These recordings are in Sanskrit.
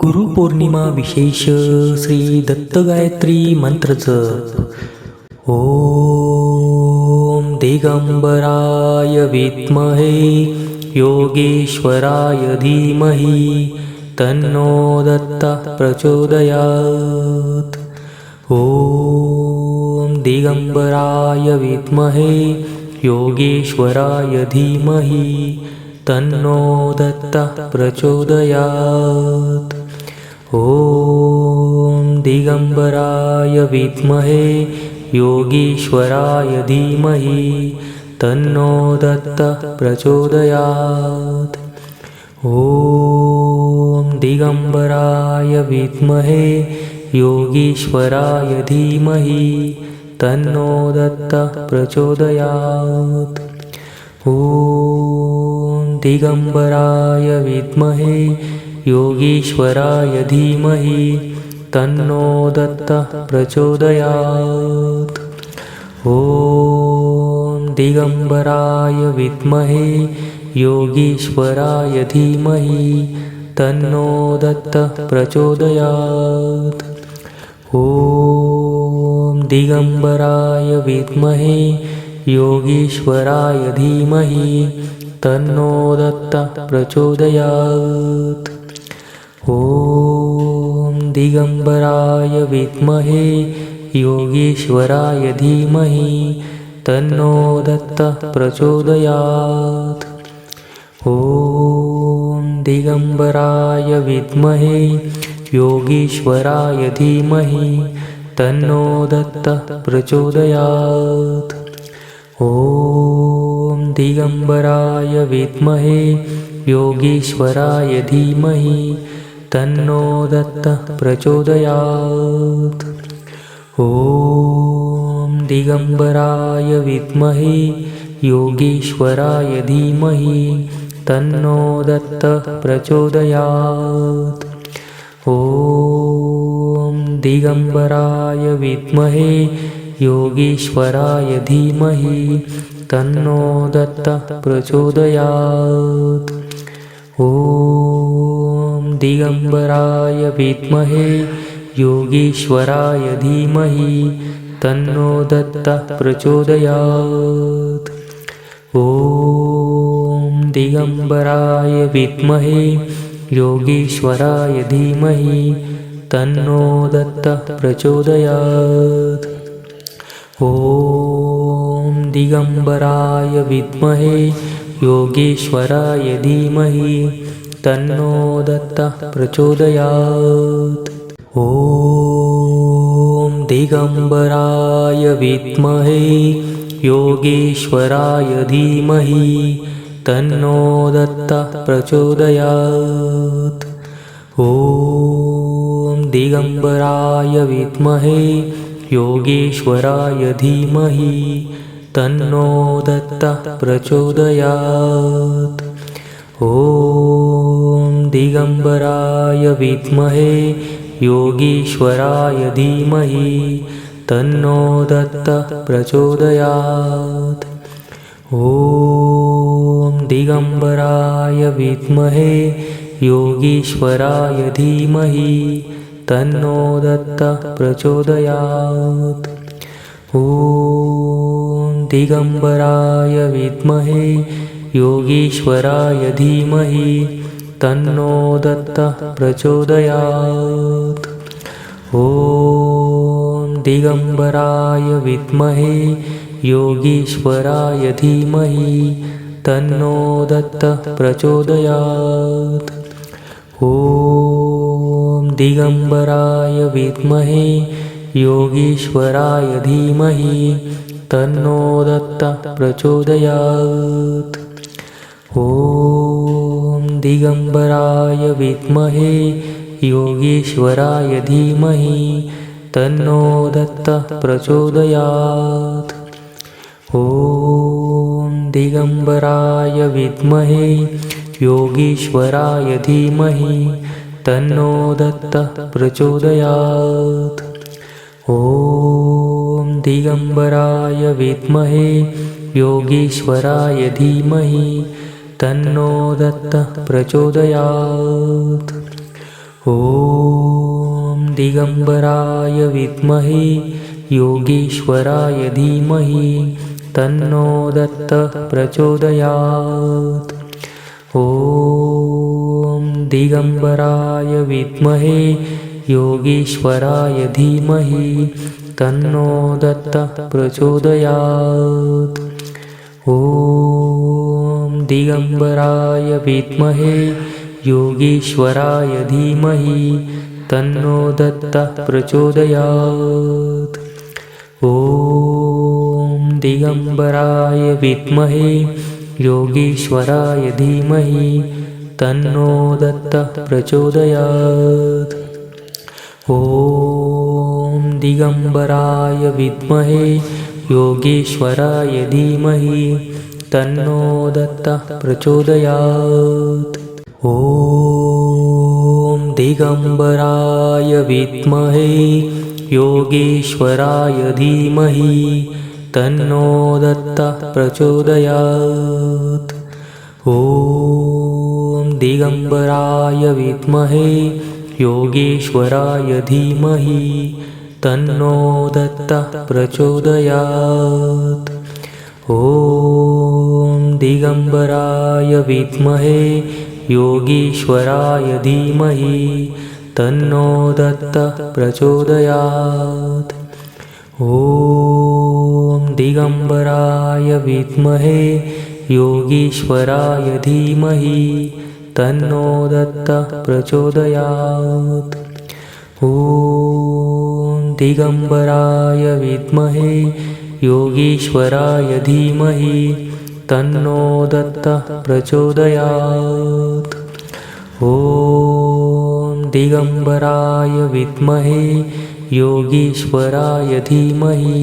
गुरुपौर्णिमा विशेष श्री दत्तगायत्री मंत्रचं ॐ दिगंबराय विद्महे योगेश्वराय धीमहि तन्नो दत्ता प्रचोदयात्। ॐ दिगंबराय विद्महे योगेश्वराय धीमहि तन्नो दत्ता प्रचोदयात् ॐ दिगंबराय विद्महे योगीश्वराय धीमहि तन्नो दत्ता प्रचोदयात्। ॐ दिगंबराय विद्महे योगीश्वराय धीमहि तन्नो दत्ता प्रचोदयात्। ॐ दिगंबराय विद्महे योगीश्वराय धीमहि तन्नो दत्ता प्रचोदयात्। ॐ दिगंबराय विद्महे योगीश्वराय धीमहि तन्नो दत्ता प्रचोदयात्। ॐ दिगंबराय विद्महे योगीश्वराय धीमहि तन्नो दत्ता प्रचोदयात् ॐ दिगंबराय विद्महे योगीश्वराय धीमहि तन्नो दत्ता प्रचोदयात्। ॐ दिगंबराय विद्महे योगीश्वराय धीमहि तन्नो दत्ता प्रचोदयात्। ॐ दिगंबराय विद्महे योगीश्वराय धीमहि तन्नो दत्ता प्रचोदयात्। ॐ दिगंबराय विद्महे योगीश्वराय धीमहि तन्नो दत्ता प्रचोदयात्। ॐ दिगंबराय विद्महे योगीश्वराय धीमहि तन्नो दत्ता प्रचोदयात्। ॐ दिगंबराय विद्महे योगीश्वराय धीमहि तन्नो दत्ता प्रचोदयात्। ॐ दिगंबराय विद्महे योगीश्वराय धीमहि तन्नो दत्ता प्रचोदयात्। ॐ दिगंबराय विद्महे योगीश्वराय धीमहि तन्नो दत्ता प्रचोदयात्। ॐ दिगंबराय विद्महे योगीश्वराय धीमहि तन्नो दत्ता प्रचोदयात्। ॐ दिगंबराय विद्महे योगीश्वराय धीमहि तन्नो दत्ता प्रचोदयात्। ॐ दिगंबराय विद्महे योगीश्वराय धीमहि तन्नो दत्ता प्रचोदयात्। ॐ दिगंबराय विद्महे योगीश्वराय धीमहि तन्नो दत्ता प्रचोदयात्। ॐ दिगंबराय विद्महे योगीश्वराय धीमहि तन्नो दत्ता प्रचोदयात्। ॐ दिगंबराय विद्महे योगीश्वराय धीमहि तन्नो दत्ता प्रचोदयात्। ॐ दिगंबराय विद्महे योगीश्वराय धीमहि तन्नो दत्ता प्रचोदयात्। ॐ दिगंबराय विद्महे योगीश्वराय धीमहि तन्नो दत्ता प्रचोदयात्। ॐ दिगंबराय विद्महे योगीश्वराय धीमहि तन्नो दत्ता प्रचोदयात्। ॐ दिगंबराय विद्महे योगीश्वराय धीमहि तन्नो दत्ता प्रचोदयात्। ॐ दिगम्बराय विद्महे योगीश्वराय धीमहि तन्नो दत्तः प्रचोदयात्। ॐ दिगम्बराय विद्महे योगीश्वराय धीमहि तन्नो दत्तः प्रचोदयात्। ॐ दिगम्बराय विद्महे योगीश्वराय धीमहि तन्नो दत्तः प्रचोदयात्। ॐ दिगम्बराय विद्महे योगीश्वराय धीमहि तन्नो दत्तः प्रचोदयात्। ॐ दिगम्बराय विद्महे योगीश्वराय धीमहि तन्नो दत्तः प्रचोदयात् ॐ दिगम्बराय विद्महे योगीश्वराय धीमहि तन्नो दत्तः प्रचोदयात् ॐ दिगम्बराय विद्महे योगीश्वराय धीमहि तन्नो दत्तः प्रचोदयात् ॐ दिगम्बराय विद्महे योगीश्वराय धीमहि तन्नो दत्तः प्रचोदयात्। ॐ दिगम्बराय विद्महे योगीश्वराय धीमहि तन्नो दत्तः प्रचोदयात्। ॐ दिगम्बराय विद्महे योगीश्वराय धीमहि तन्नो दत्तः प्रचोदयात्। ॐ दिगम्बराय विद्महे योगीश्वराय धीमहि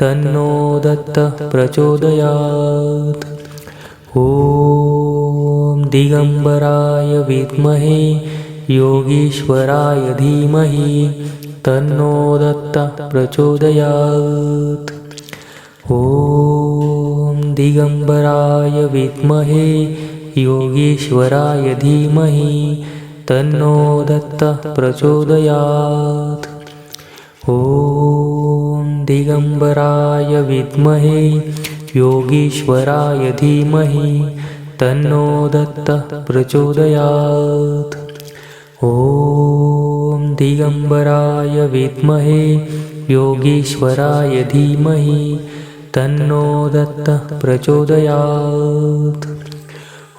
तन्नो दत्तः प्रचोदयात्। ॐ दिगम्बराय विद्महे योगीश्वराय धीमहि तन्नो दत्तः प्रचोदयात्। ॐ दिगम्बराय विद्महे योगीश्वराय धीमहि तन्नो दत्तः प्रचोदयात्। ॐ दिगम्बराय विद्महे योगीश्वराय धीमहि तन्नो दत्तः प्रचोदयात्। ॐ दिगम्बराय विद्महे योगीश्वराय धीमहि तन्नो दत्तः प्रचोदयात्।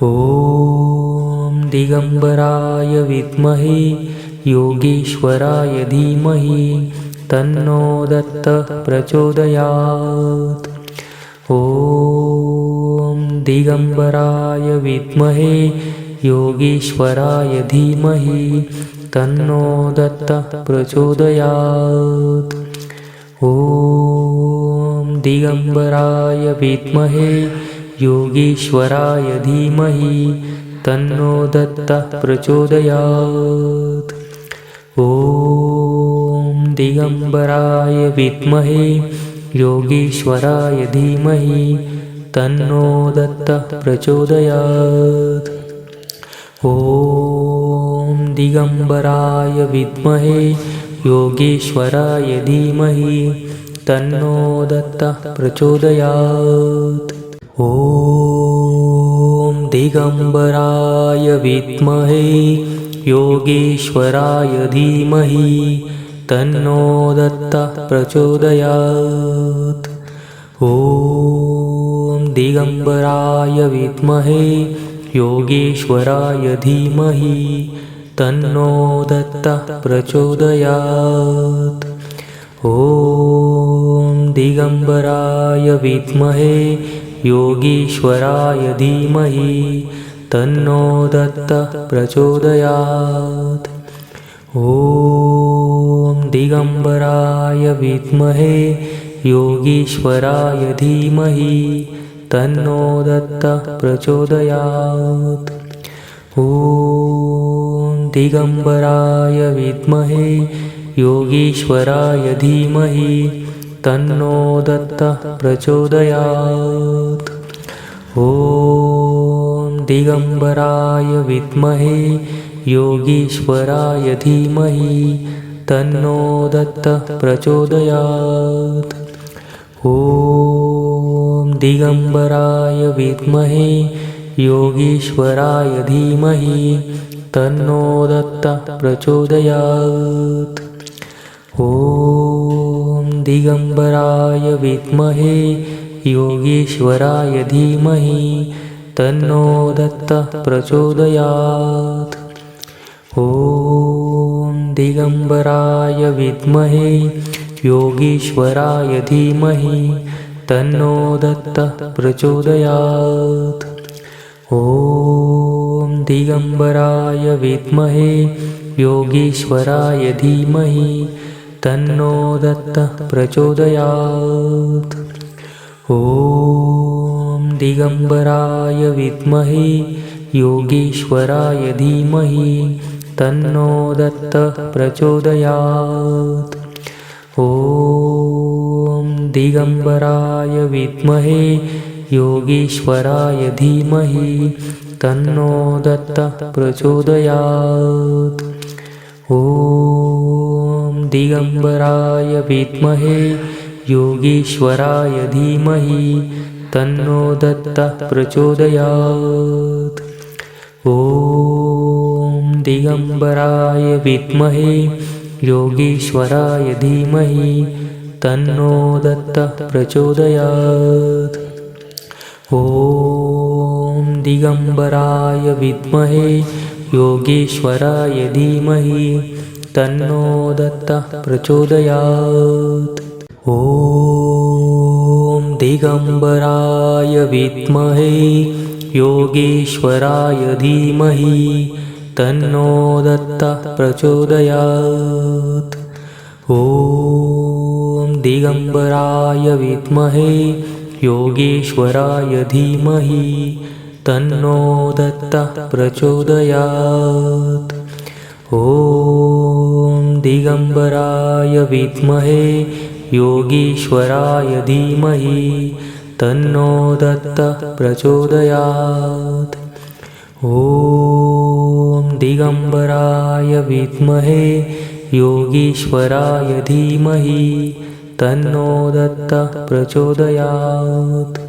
ॐ दिगम्बराय विद्महे योगीश्वराय धीमहि तन्नो दत्तः प्रचोदयात्। ॐ दिगम्बराय विद्महे योगीश्वराय धीमहि तन्नो दत्तः प्रचोदयात्। ॐ दिगम्बराय विद्महे योगीश्वराय धीमहि तन्नो दत्तः प्रचोदयात्। ॐ दिगम्बराय विद्महे योगीश्वराय धीमहि तन्नो दत्तः प्रचोदयात्। ॐ दिगम्बराय विद्महे योगीश्वराय धीमहि तन्नो दत्तः प्रचोदयात्। ॐ दिगम्बराय विद्महे योगीश्वराय धीमहि तन्नो दत्तः प्रचोदयात्। ॐ दिगम्बराय विद्महे योगीश्वराय धीमहि तन्नो दत्तः प्रचोदयात्। ॐ दिगम्बराय विद्महे योगीश्वराय धीमहि तन्नो दत्तः प्रचोदयात्। ॐ दिगम्बराय विद्महे योगीश्वराय धीमहि तन्नो दत्तः प्रचोदयात्। ॐ दिगम्बराय विद्महे योगीश्वराय धीमहि तन्नो दत्तः प्रचोदयात्। ॐ दिगम्बराय विद्महे योगीश्वराय धीमहि तन्नो दत्तः प्रचोदयात्। ॐ दिगम्बराय विद्महे योगीश्वराय धीमहि तन्नो दत्तः प्रचोदयात्। ॐ दिगम्बराय विद्महे योगीश्वराय धीमहि तन्नो दत्तः प्रचोदयात्। ॐ दिगम्बराय विद्महे योगीश्वराय धीमहि तन्नो दत्तः प्रचोदयात्। ॐ दिगम्बराय विद्महे योगीश्वराय धीमहि तन्नो दत्तः प्रचोदयात्। ॐ दिगम्बराय विद्महे योगीश्वराय धीमहि तन्नो दत्तः प्रचोदयात्। ॐ दिगम्बराय विद्महे योगीश्वराय धीमहि तन्नो दत्तः प्रचोदयात् दिगम्बराय विद्महे योगीश्वराय धीमहि तन्नो दत्तः प्रचोदयात्। ॐ दिगम्बराय विद्महे योगीश्वराय धीमहि तन्नो दत्तः प्रचोदयात्। ॐ दिगम्बराय विद्महे योगीश्वराय धीमहि तन्नो दत्तः प्रचोदयात्। ॐ दिगम्बराय विद्महे योगीश्वराय धीमहि तन्नो दत्तः प्रचोदयात्। ॐ दिगम्बराय विद्महे योगीश्वराय धीमहि तन्नो दत्तः प्रचोदयात्। ॐ दिगम्बराय विद्महे योगीश्वराय धीमहि तन्नो दत्तः प्रचोदयात्। ॐ दिगम्बराय विद्महे योगीश्वराय धीमहि तन्नो दत्तः प्रचोदयात्।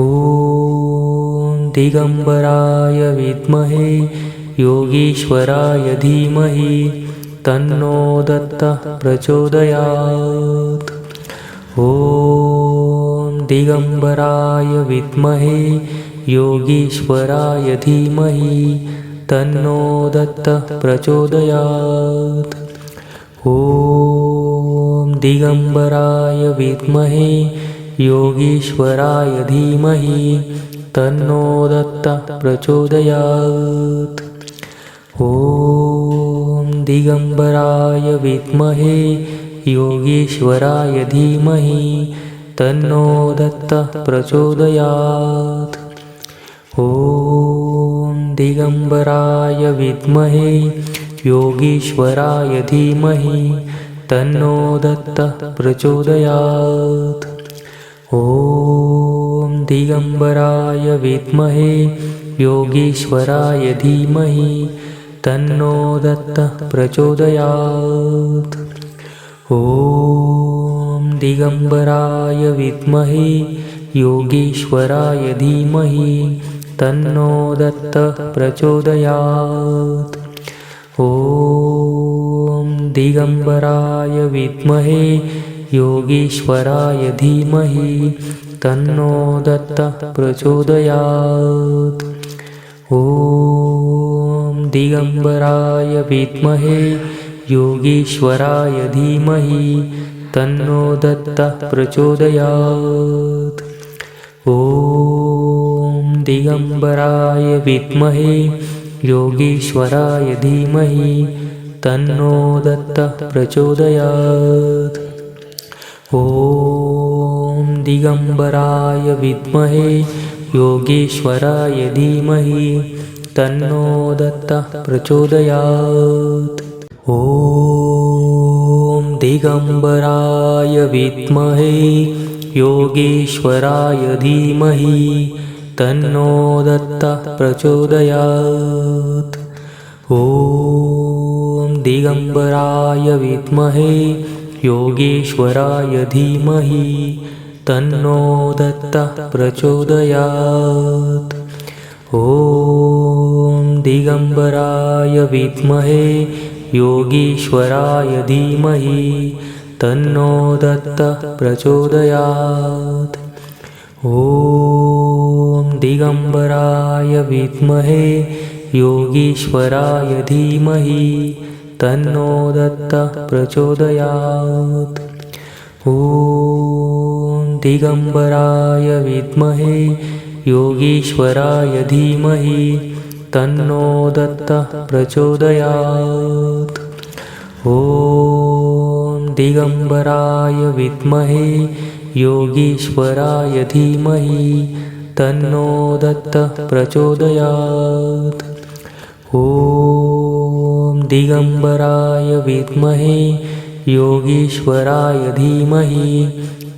ॐ दिगम्बराय विद्महे योगीश्वराय धीमहि तन्नो दत्तः प्रचोदयात्। ॐ दिगम्बराय विद्महे योगीश्वराय धीमहि तन्नो दत्तः प्रचोदयात्। ॐ दिगम्बराय विद्महे योगीश्वराय धीमहि तन्नो दत्तः प्रचोदयात्। ॐ दिगम्बराय विद्महे योगीश्वराय धीमहि तन्नो दत्तः प्रचोदयात्। ॐ दिगम्बराय विद्महे योगीश्वराय धीमहि तन्नो दत्तः प्रचोदयात्। ॐ दिगम्बराय विद्महे योगीश्वराय धीमहि तन्नो दत्तः प्रचोदयात्। ॐ दिगम्बराय विद्महे योगीश्वराय धीमहि तन्नो दत्तः प्रचोदयात्। ॐ दिगम्बराय विद्महे योगीश्वराय धीमहि तन्नो दत्तः प्रचोदयात्। ॐ दिगम्बराय विद्महे योगीश्वराय धीमहि तन्नो दत्तः प्रचोदयात्। ॐ दिगम्बराय विद्महे योगीश्वराय धीमहि तन्नो दत्तः प्रचोदयात्। ॐ दिगम्बराय विद्महे योगीश्वराय धीमहि तन्नो दत्तः प्रचोदयात्। ॐ दिगम्बराय विद्महे योगीश्वराय धीमहि तन्नो दत्तः प्रचोदयात्। ॐ दिगम्बराय विद्महे योगेश्वराय धीमहि तन्नो दत्तः प्रचोदयात्। ॐ दिगम्बराय विद्महे योगीश्वराय धीमहि तन्नो दत्तः प्रचोदयात्। ॐ दिगम्बराय विद्महे योगीश्वराय धीमहि तन्नो दत्तः प्रचोदयात्। ॐ दिगम्बराय विद्महे योगीश्वराय धीमहि तन्नो दत्तः प्रचोदयात्। ॐ दिगम्बराय विद्महे योगीश्वराय धीमहि तन्नो दत्तः प्रचोदयात्। ॐ दिगम्बराय विद्महे योगीश्वराय धीमहि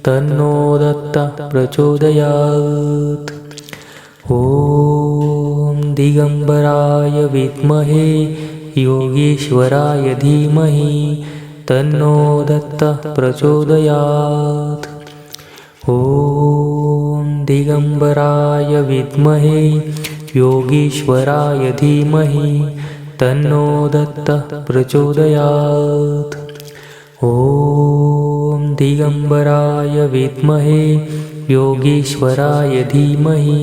तन्नो दत्तः प्रचोदयात्। ॐ दिगम्बराय विद्महे योगीश्वराय धीमहि तन्नो दत्तः प्रचोदयात्। ॐ दिगम्बराय विद्महे योगीश्वराय धीमहि तन्नो दत्तः प्रचोदयात्। ॐ दिगम्बराय विद्महे योगीश्वराय धीमहि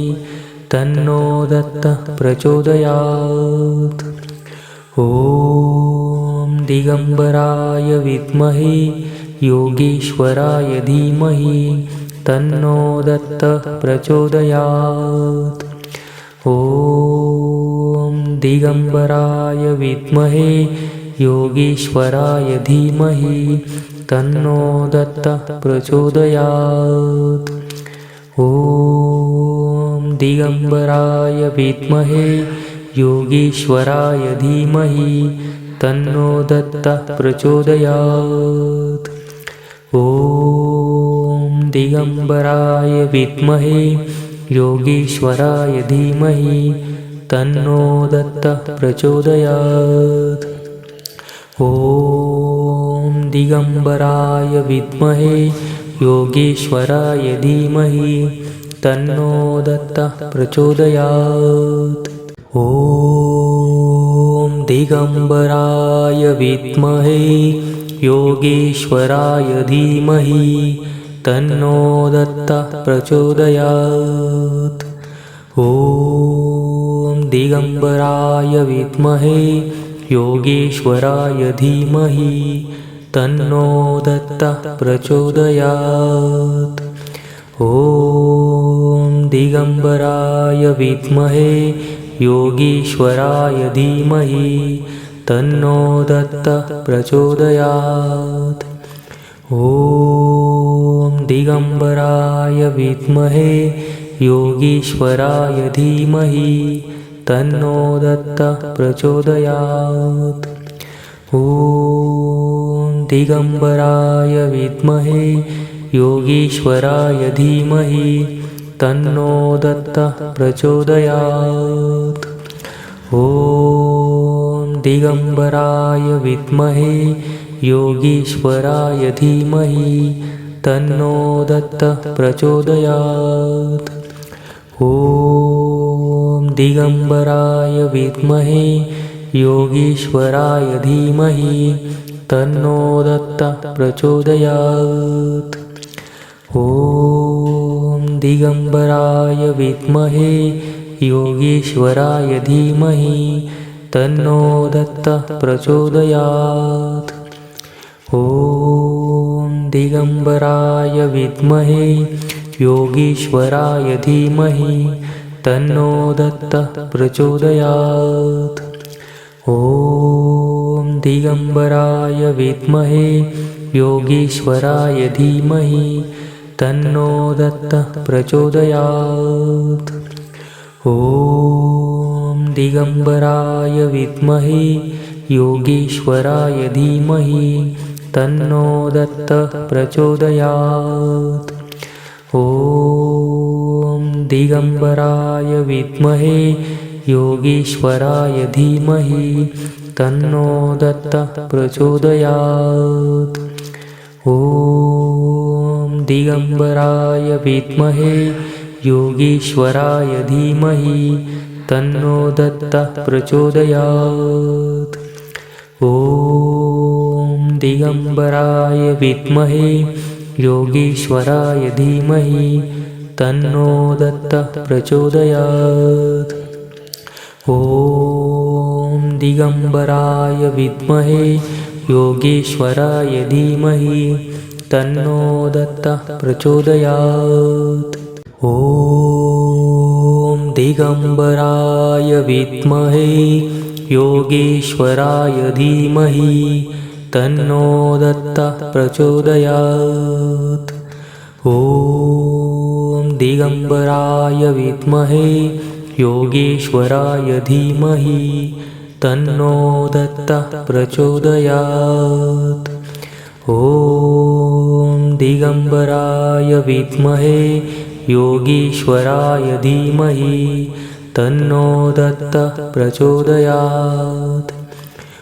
तन्नो दत्तः प्रचोदयात्। ॐ दिगम्बराय विद्महे योगीश्वराय धीमहि तन्नो दत्तः प्रचोदयात्। ॐ दिगम्बराय विद्महे योगीश्वराय धीमहि तन्नो दत्तः प्रचोदयात्। ॐ दिगम्बराय विद्महे योगीश्वराय धीमहि तन्नो दत्तः प्रचोदयात्। ॐ दिगम्बराय विद्महे योगीश्वराय धीमहि तन्नो दत्तः प्रचोदयात्। ॐ दिगम्बराय विद्महे योगीश्वराय धीमहि तन्नो दत्तः प्रचोदयात्। ॐ दिगम्बराय विद्महे योगीश्वराय धीमहि तन्नो दत्तः प्रचोदयात्। ॐ दिगम्बराय विद्महे योगीश्वराय धीमहि तन्नो दत्तः प्रचोदयात्। ॐ दिगम्बराय विद्महे योगीश्वराय धीमहि तन्नो दत्तः प्रचोदयात्। ॐ दिगम्बराय विद्महे योगीश्वराय धीमहि तन्नो दत्तः प्रचोदयात्। ॐ दिगम्बराय विद्महे योगीश्वराय धीमहि तन्नो दत्तः प्रचोदयात्। ॐ दिगम्बराय विद्महे योगीश्वराय धीमहि तन्नो दत्तः प्रचोदयात्। ॐ दिगम्बराय विद्महे योगीश्वराय धीमहि तन्नो दत्तः प्रचोदयात्। ॐ दिगम्बराय विद्महे योगीश्वराय धीमहि तन्नो दत्तः प्रचोदयात्। ॐ दिगम्बराय विद्महे योगीश्वराय धीमहि तन्नो दत्तः प्रचोदयात्। ॐ दिगम्बराय विद्महे योगीश्वराय धीमहि तन्नो दत्तः प्रचोदयात्। ॐ दिगम्बराय विद्महे योगीश्वराय धीमहि तन्नो दत्तः प्रचोदयात्। ॐ दिगम्बराय विद्महे योगीश्वराय धीमहि तन्नो दत्तः प्रचोदयात्। ॐ दिगम्बराय विद्महे योगीश्वराय धीमहि तन्नो दत्तः प्रचोदयात्। ॐ दिगम्बराय विद्महे योगीश्वराय धीमहि तन्नो दत्तः प्रचोदयात्। ॐ दिगम्बराय विद्महे योगीश्वराय धीमहि तन्नो दत्तः प्रचोदयात्। ॐ दिगम्बराय विद्महे योगीश्वराय धीमहि तन्नो दत्तः प्रचोदयात्। ॐ दिगम्बराय विद्महे योगीश्वराय धीमहि तन्नो दत्तः प्रचोदयात्। ॐ दिगम्बराय विद्महे योगीश्वराय धीमहि तन्नो दत्तः प्रचोदयात्